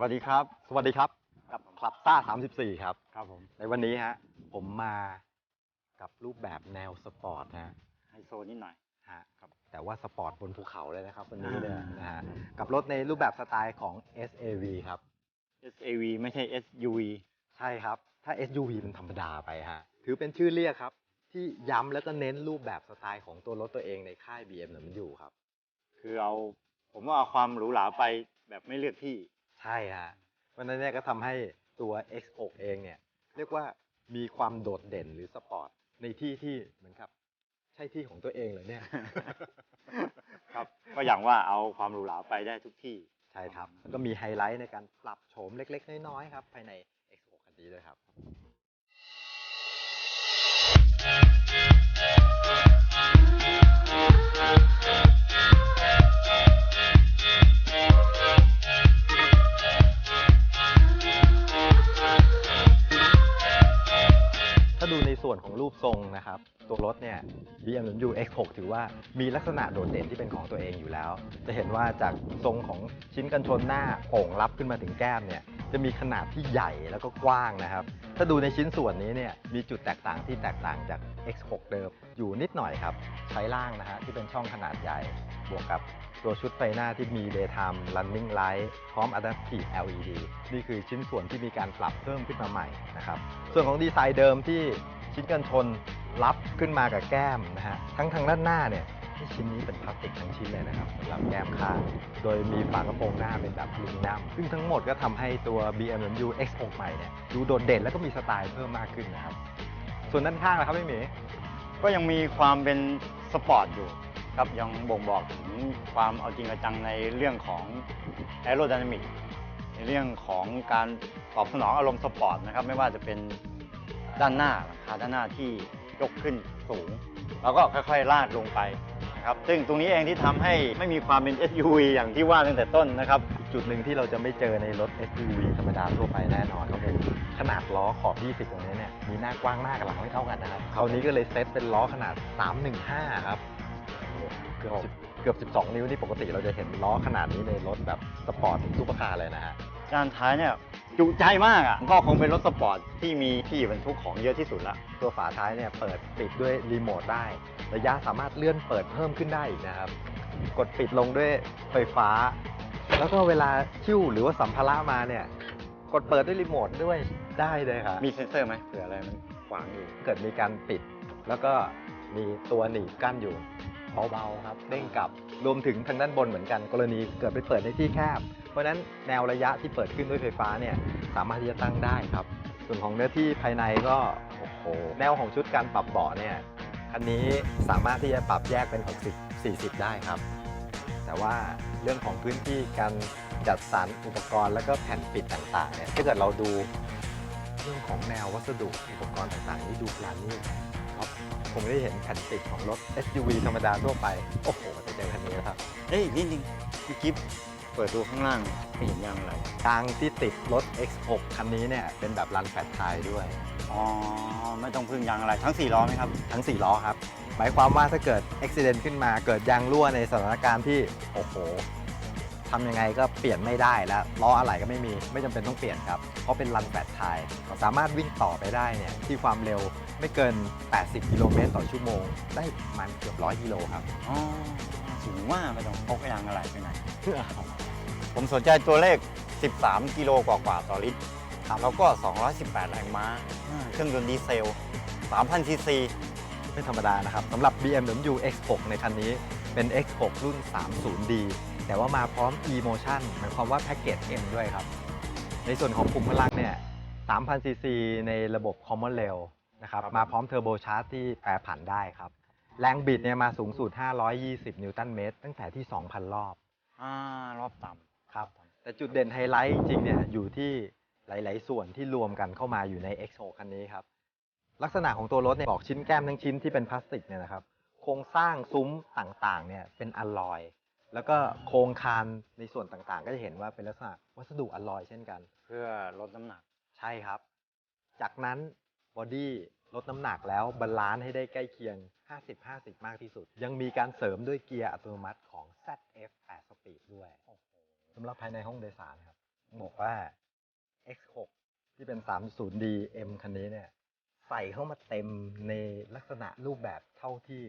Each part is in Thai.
วัสดีครับ สวัสดีครับ กับคลับซ่า34 ครับ ครับผม ในวันนี้ฮะ ผมมากับรูปแบบแนวสปอร์ตนะฮะไฮโซนิดหน่อย ฮะครับ แต่ว่าสปอร์ตบนภูเขาเลยนะครับวันนี้เนี่ยอ่านนะฮะ กับรถในรูปแบบสไตล์ของ SAV ครับ SAV ไม่ใช่ SUV ใช่ครับ ถ้า SUV มันธรรมดาไปฮะ ถือเป็นชื่อเรียกครับ ที่ย้ำแล้วก็เน้นรูปแบบสไตล์ของตัวรถตัวเองในค่าย BMW ครับ คือเอา ผมว่าเอาความหรูหราไปแบบไม่เลือกที่ ใช่ฮะเพราะฉะนั้นเนี่ยก็ทำให้ตัว X6 เองเนี่ย เรียกว่ามีความโดดเด่นหรือสปอร์ตในที่ที่เหมือนกับ ใช่ที่ของตัวเองเลยเนี่ย ครับ ก็อย่างว่าเอาความหรูหราไปได้ทุกที่ ใช่ครับแล้วก็มีไฮไลท์ในการปรับโฉมเล็กๆ น้อยๆครับภายใน X6 คันนี้ด้วยครับ รูปทรงนะครับ ตัวรถเนี่ย BMW X6 ถือว่ามีลักษณะโดดเด่นที่เป็นของตัวเองอยู่แล้ว จะเห็นว่าจากทรงของชิ้นกันชนหน้าโป่งรับขึ้นมาถึงแก้มเนี่ยจะมีขนาดที่ใหญ่แล้วก็กว้างนะครับ ถ้าดูในชิ้นส่วนนี้เนี่ยมีจุดแตกต่างที่แตกต่างจาก X6 เดิมอยู่นิดหน่อยครับ ใช้ล่างนะฮะที่เป็นช่องขนาดใหญ่ บวกกับตัวชุดไฟหน้าที่มี Daytime Running Light พร้อม Adaptive LED นี่คือชิ้นส่วนที่มีการปรับเพิ่มขึ้นมาใหม่นะครับ ส่วนของดีไซน์เดิมที่ ชิ้นกันชนรับขึ้นมากับแก้มนะฮะทั้งทางด้านหน้าเนี่ยที่ชิ้นนี้เป็นพลาสติกทั้งชิ้นเลยนะครับสำหรับแก้มข้างโดยมีฝากระโปรงหน้าเป็นแบบอลูมิเนียมซึ่งทั้งหมดก็ทำให้ตัว BMW X6 ใหม่เนี่ยดูโดดเด่นแล้วก็มีสไตล์เพิ่มมากขึ้นนะครับ ส่วนด้านข้างล่ะครับพี่หมีก็ยังมีความเป็นสปอร์ตอยู่ครับยังบ่งบอกถึงความเอาจริงเอาจังในเรื่องของแอโร d y นามิกในเรื่องของการตอบสนองอารมณ์สปอร์ตนะครับไม่ว่าจะเป็น ด้านหน้าหลังคาด้านหน้าที่ยกขึ้นสูง แล้วก็ค่อยๆลาดลงไปนะครับซึ่งตรงนี้เองที่ทำให้ไม่มีความเป็น SUV อย่างที่ว่าตั้งแต่ต้นนะครับ จุดหนึ่งที่เราจะไม่เจอในรถ SUV ธรรมดาทั่วไปแน่นอนก็คือขนาดล้อขอบ 20 ตรงนี้เนี่ยมีหน้ากว้างหน้ากับหลังไม่เท่ากันนะครับคราวนี้ก็เลยเซตเป็นล้อขนาด 315 ครับเกือบ10เกือบ 12 นิ้วนี่ปกติเราจะเห็นล้อขนาดนี้ในรถแบบสปอร์ตถึงซูเปอร์คาร์เลยนะฮะ ด้านท้ายเนี่ย จุใจมากอะก็คงเป็นรถสปอร์ตที่มีที่บรรทุกของเยอะที่สุดละ ตัวฝาท้ายเนี่ยเปิดปิดด้วยรีโมทได้ ระยะสามารถเลื่อนเปิดเพิ่มขึ้นได้อีกนะครับ กดปิดลงด้วยไฟฟ้า แล้วก็เวลาคิ้วหรือว่าสัมภาระมาเนี่ย กดเปิดด้วยรีโมทด้วยได้เลยครับมีเซ็นเซอร์ไหมเผื่ออะไรมันขวางอยู่เกิดมีการปิด แล้วก็มีตัวหนีบกั้นอยู่เบาๆครับเด้งกลับรวมถึงทางด้านบนเหมือนกัน กรณีเกิดไปเปิดในที่แคบ เพราะฉะนั้นแนวระยะที่เปิดขึ้นด้วยไฟฟ้าเนี่ยสามารถที่จะตั้งได้ครับ ส่วนของเนื้อที่ภายในก็โอ้โหแนวของชุดการปรับเบาะเนี่ยคันนี้สามารถที่จะปรับแยกเป็น 60 40 ได้ครับ แต่ว่าเรื่องของพื้นที่การจัดสรรอุปกรณ์แล้วก็แผ่นปิดต่างๆเนี่ยถ้าเกิดเราดูเรื่องของแนววัสดุอุปกรณ์ต่างๆที่ดูปราณีตครับผมได้เห็นแผ่นติดของรถ SUV ธรรมดาทั่วไป โอ้โหแต่เจอคันนี้ครับ เอ้ยนิดนึงๆกิฟ ปิดดูข้างล่างไม่เห็นยางอะไรทางที่ติดรถ X6 คันนี้เนี่ยเป็นแบบรันแฟลตไทยด้วย อ๋อ ไม่ต้องพึ่งยางอะไรทั้ง 4 ล้อไหมครับ ทั้ง 4 ล้อครับ หมายความว่าถ้าเกิดอุบิเหตุขึ้นมาเกิดยางรั่วในสถานการณ์ที่ โอ้โหทำยังไงก็เปลี่ยนไม่ได้แล้วล้ออะไรก็ไม่มีไม่จำเป็นต้องเปลี่ยนครับ เพราะเป็นรันแฟลตไทยสามารถวิ่งต่อไปได้เนี่ยที่ความเร็วไม่เกิน 80 กิโลเมตรต่อชั่วโมง ได้ประมาณเกือบ 100 กิโลครับ อ๋อถึงว่าไม่ต้องพกยางอะไรไปไหน ผมสนใจตัวเลข 13 กิโลกว่าๆต่อลิตรครับแล้วก็ 218 แรงม้าอ่าเครื่องยนต์ดีเซล 3,000 ซีซี ไม่ธรรมดานะครับสำหรับ BMW X6 ในคันนี้เป็น X6 รุ่น 30D แต่ว่ามาพร้อม e-motion หมายความว่าแพ็กเกจ M ด้วยครับ ในส่วนของปุ่มพลังเนี่ย 3,000 ซีซีในระบบ Common Rail นะครับครับมาพร้อมเทอร์โบชาร์จที่แปรผันได้ครับ แรงบิดเนี่ยมาสูงสุด 520 นิวตันเมตร ตั้งแต่ที่ 2,000 รอบ อ่ารอบต่ำ ครับ แต่จุดเด่นไฮไลท์จริงๆเนี่ยอยู่ที่หลาย ๆ ส่วนที่รวมกันเข้ามาอยู่ใน X6 คันนี้ครับ ลักษณะของตัวรถเนี่ยบอกชิ้นแก้มทั้งชิ้นที่เป็นพลาสติกเนี่ยนะครับ โครงสร้างซุ้มต่างๆเนี่ยเป็นอลลอย แล้วก็โครงคานในส่วนต่างๆ ก็จะเห็นว่าเป็นลักษณะวัสดุอลลอยเช่นกัน เพื่อลดน้ำหนัก ใช่ครับ จากนั้นบอดี้ลดน้ำหนักแล้วบาลานซ์ให้ได้ใกล้เคียง 50-50 มากที่สุด ยังมีการเสริมด้วยเกียร์อัตโนมัติของ ZF 8 Speed ด้วยสำหรับภายในห้องโดยสารครับ บอกว่า X6 ที่เป็น 30D M คันนี้เนี่ย ใส่เข้ามาเต็มในลักษณะรูปแบบเท่าที่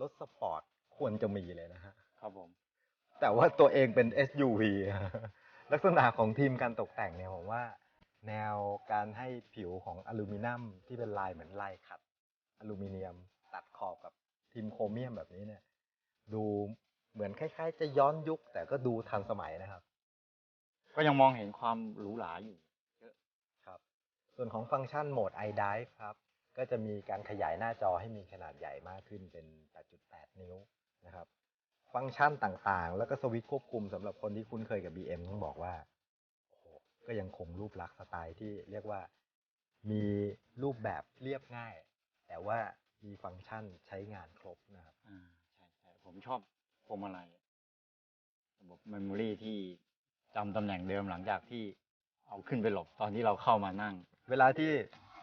รถสปอร์ตควรจะมีเลยนะฮะ ครับผม แต่ว่าตัวเองเป็น SUV ลักษณะของทีมการตกแต่งเนี่ยผมว่า แนวการให้ผิวของอลูมิเนียมที่เป็นลายเหมือนลายขัด อลูมิเนียมตัดขอบกับทีมโครเมียมแบบนี้เนี่ย ดูเหมือนคล้าย ๆ จะย้อนยุคแต่ก็ดูทันสมัยนะครับ ก็ยังมองเห็นความหรูหราอยู่ครับ ส่วนของฟังก์ชันโหมด iDrive ครับ ก็จะมีการขยายหน้าจอให้มีขนาดใหญ่มากขึ้นเป็น 8.8 นิ้วนะครับ ฟังก์ชันต่างๆ แล้วก็สวิตช์ควบคุมสำหรับคนที่คุ้นเคยกับ BM ต้องบอกว่าโอ้โหก็ยังคงรูปลักษณ์สไตล์ที่เรียกว่ามีรูปแบบเรียบง่าย แต่ว่ามีฟังก์ชันใช้งานครบนะครับอ่าใช่ใช่ผมชอบพวงมาลัยระบบเมมโมรีที่ จำตำแหน่งเดิมหลังจากที่เอาขึ้นไปหลบตอนที่เราเข้ามานั่ง เวลาที่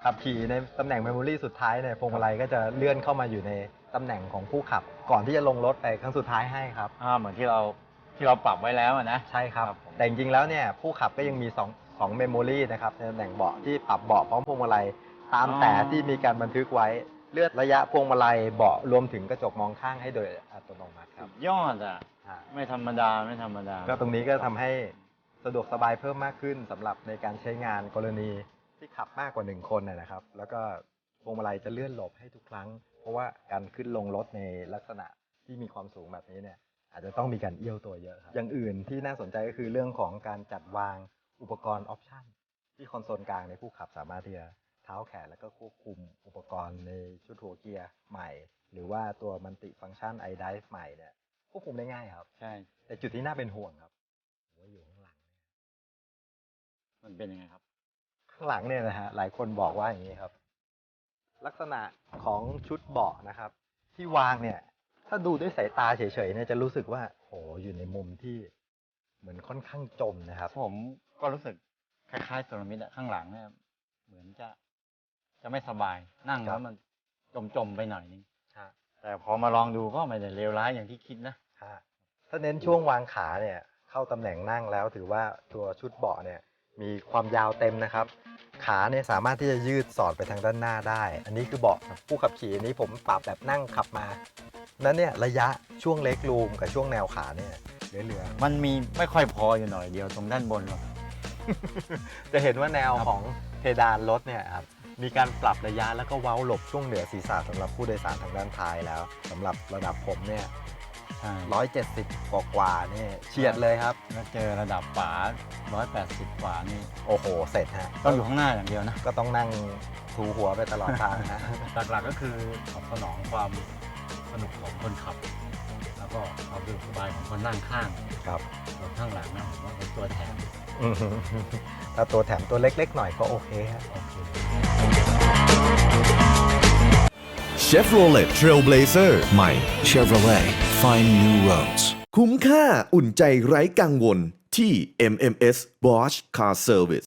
ขับขี่ในตำแหน่งเมมโมรีสุดท้ายเนี่ยพวงมาลัยก็จะเลื่อนเข้ามาอยู่ในตำแหน่งของผู้ขับ ก่อนที่จะลงรถไปครั้งสุดท้ายให้ครับ อ่าเหมือนที่เราที่เราปรับไว้แล้วอะนะ ใช่ครับ ครับผม แต่จริงๆแล้วเนี่ยผู้ขับก็ยังมี2 2เมมโมรีนะครับในตำแหน่งเบาะที่ปรับเบาะพร้อมพวงมาลัยตามแต่ที่มีการบันทึกไว้เลือดระยะพวงมาลัยเบาะรวมถึงกระจกมองข้างให้โดยอัตโนมัติคสุรับดยอดอะ อ่าไม่ธรรมดาไม่ธรรมดา ก็ตรงนี้ก็ทำให้ สะดวกสบายเพิ่มมากขึ้นสำหรับในการใช้งานกรณีที่ขับมากกว่าหนึ่งคนนะนะครับ แล้วก็พวงมาลัยจะเลื่อนหลบให้ทุกครั้ง เพราะว่าการขึ้นลงรถในลักษณะที่มีความสูงแบบนี้เนี่ยอาจจะต้องมีการเอี้ยวตัวเยอะครับอย่างอื่นที่น่าสนใจก็คือเรื่องของการจัดวางอุปกรณ์ออปชันที่คอนโซลกลางในยผู้ขับสามารถที่จะเท้าแขนแล้วก็ควบคุมอุปกรณ์ในชุดหัวเกียร์ใหม่ หรือว่าตัวมันติฟังก์ชัน iDrive ใหม่เนี่ยควบคุมได้ง่ายครับ ใช่ แต่แต่จุดที่น่าเป็นห่วงครับผมว่าอยู่ข้างหลังเนี่ย มันเป็นยังไงครับ ข้างหลังเนี่ยนะฮะหลายคนบอกว่าอย่างนี้ครับ ลักษณะของชุดเบาะนะครับ ที่วางเนี่ย ถ้าดูด้วยสายตาเฉยๆเนี่ยจะรู้สึกว่าโหอยู่ในมุมที่เหมือนค่อนข้างจมนะครับ ผมก็รู้สึกคล้ายๆโซลามิดอะข้างหลังเนี่ยเหมือนจะจะไม่สบายนั่งครัแล้บวมันจมๆไปหน่อยนึงฮะแต่พอมาลองดูก็ไม่ได้เลวร้ายอย่างที่คิดนะฮะถ้าเน้นช่วงวางขาเนี่ย เข้าตำแหน่งนั่งแล้วถือว่าตัวชุดเบาะเนี่ย มีความยาวเต็มนะครับ ขาเนี่ยสามารถที่จะยืดสอดไปทางด้านหน้าได้ อันนี้คือเบาะผู้ขับขี่อันนี้ผมปรับแบบนั่งขับมา นั้นเนี่ยระยะช่วงเล็กรูมกับช่วงแนวขาเนี่ยเหลือมันมีไม่ค่อยพออยู่หน่อยเดียวตรงด้านบนหรอก ๆจะเห็นว่าแนวของเพดานรถเนี่ยครับมีการปรับระยะแล้วก็เว้าหลบช่วงเหนือศีรษะสำหรับผู้โดยสารทางด้านท้ายแล้วสำหรับระดับผมเนี่ย ใช่170 กว่ากว่าๆนี่เฉียดเลยครับ แล้วเจอระดับฝา180กว่านี่โอ้โห เสร็จฮะต้องอยู่ข้างหน้าอย่างเดียวนะ ก็ต้องนั่งถูหัวไปตลอดทางนะ หลักๆก็คือตอบสนองความสนุกของคนขับ แล้วก็ความสะดวกสบายของคนนั่งข้างครับ ส่วนข้างหลังนะผมว่าเป็นตัวแถมอืมถ้าตัวแถมตัวเล็กๆหน่อยก็โอเคฮะ โอเค Chevrolet Trailblazer ใหม่ Chevrolet Find New Roads คุ้มค่าอุ่นใจไร้กังวลที่ MMS Bosch Car Service